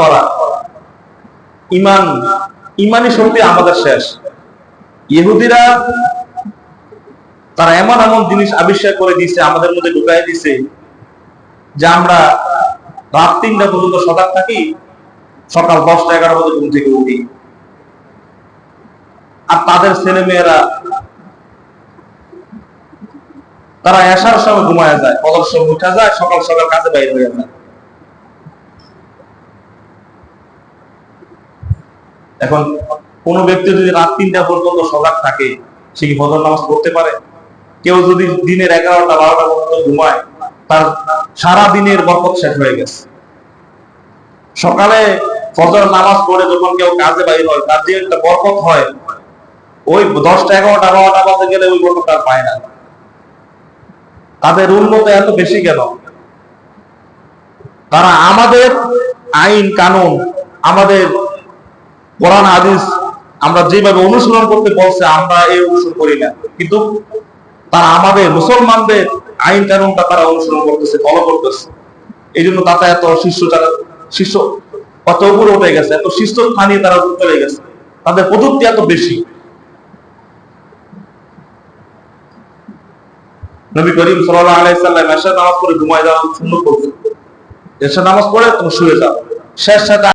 করা ইমান, ইমানি শক্তি আমাদের শেষ। ইহুদিরা তারা এমন এমন জিনিস আবিষ্কার করে আমাদের মধ্যে ঢুকাই দিছে আমরা রাত তিনটা পর্যন্ত থাকি, সকাল দশটা এগারো বাজে ঘুম থেকে উঠি। আর তাদের ছেলে মেয়েরা তারা এসার সময় ঘুমায় যায় সময় উঠা যায়, সকাল সকাল কাজে বাইরে হয়ে যায়। এখন কোন ব্যক্তি যদি রাত তিনটা পর্যন্ত সজাগ থাকে, সে কি ফজর নামাজ পড়তে পারে? কেউ যদি দিনের এগারোটা, বারোটা পর্যন্ত ঘুমায়, তার সারা দিনের বরকত শেষ হয়ে গেছে। সকালে ফজর নামাজ পড়ে যখন কেউ কাজে বাইর হয়, তার যে একটা বরকত হয়, ওই দশটা, এগারোটা, বারোটা বাজে গেলে ওই বরকত আর পায় না। তাদের উন্নত এত বেশি কেন? তারা আমাদের আইন, কানুন, আমাদের কোরআন, হাদিস আমরা যেভাবে অনুসরণ করতে বলছে, আমরা এই অনুসরণ করি না। কিন্তু তারা আমাদের মুসলমানদের আইন কানুনটা তারা অনুসরণ করতেছে ফলো করতেছে। এই জন্য তাতে এত শিষ্য যারা, শিষ্য কত উপরে উঠে গেছে, এত শিষ্য স্থানে তারা চলে গেছে। তাদের প্রযুক্তি এত বেশি। নবী করিম সাল্লাল্লাহু আলাইহি সাল্লাম এশার নামাজ পড়ে ঘুমায় যাওয়া সুন্নত করছে এশার নামাজ পড়ে, তুমি শুয়ে যাও। শেষ সাথে